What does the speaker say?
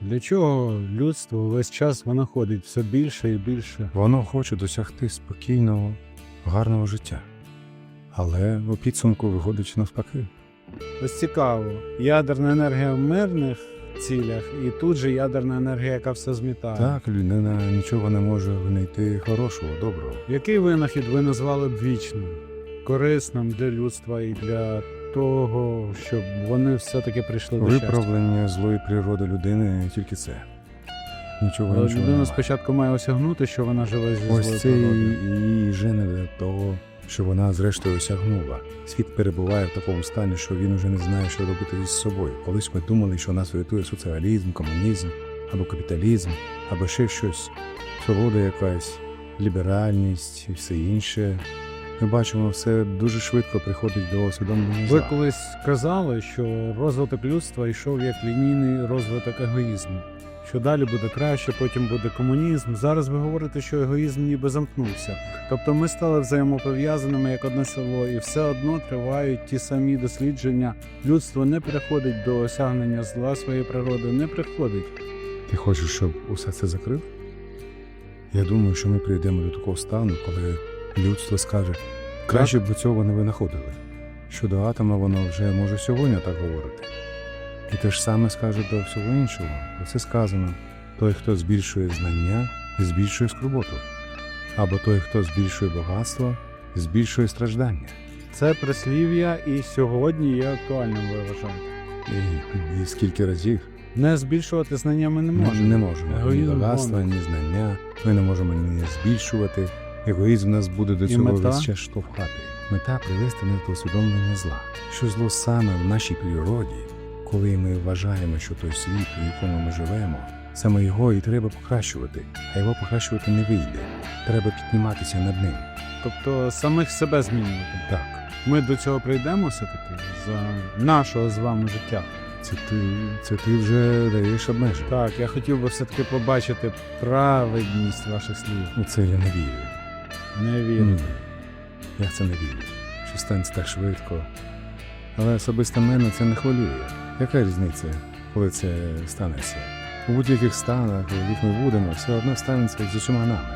Для чого людство весь час винаходить все більше і більше? Воно хоче досягти спокійного, гарного життя. Але у підсумку виходить навпаки. Ось цікаво. Ядерна енергія в мирних цілях, і тут же ядерна енергія, яка все змітає. Так, людина нічого не може винайти хорошого, доброго. Який винахід ви назвали б вічним, корисним для людства і для того, щоб вони все-таки прийшли до щастя? Виправлення злої природи людини тільки це. Нічого Але іншого людина немає. спочатку має осягнути, що вона живе зі Ось злою це і, природою. і жене до того, що вона зрештою осягнула. Світ перебуває в такому стані, що він уже не знає, що робити із собою. Колись ми думали, що нас врятує соціалізм, комунізм або капіталізм, або ще щось, свобода якась, ліберальність і все інше. Ми бачимо, все дуже швидко приходить до усвідомлення Ви колись казали, що розвиток людства йшов як лінійний розвиток егоїзму. Що далі буде краще, потім буде комунізм. Зараз ви говорите, що егоїзм ніби замкнувся. Тобто ми стали взаємопов'язаними як одне село, і все одно тривають ті самі дослідження. Людство не приходить до осягнення зла своєї природи, не приходить. Ти хочеш, щоб усе це закрив? Я думаю, що ми прийдемо до такого стану, коли людство скаже, краще б ви цього не винаходили. Щодо атома воно вже може сьогодні так говорити. І те ж саме скаже до всього іншого. Про це сказано: той, хто збільшує знання, збільшує скорботу. Або той, хто збільшує багатство, збільшує страждання. Це прислів'я і сьогодні є актуальним, ви вважаєте. І, і скільки разів Не збільшувати знання ми не можемо. не можемо ні багатства, ні знання. Ми не можемо ні збільшувати. Егоїзм нас буде до цього мета? весь час штовхати. Мета привести нас до усвідомлення зла. Що зло саме в нашій природі, коли ми вважаємо, що той світ, у якому ми живемо, саме його і треба покращувати, а його покращувати не вийде. Треба підніматися над ним. Тобто самих себе змінювати. Так, Ми до цього прийдемо все-таки за нашого з вами життя. це ти, це ти вже даєш обмеження. Так, я хотів би все-таки побачити праведність ваших слів. У це я не вірю. Не вірю. Я це не вірю, що станеться так швидко. Але особисто мене це не хвилює. Яка різниця, коли це станеться? У будь-яких станах, у яких ми будемо, все одно станеться з усіма нами.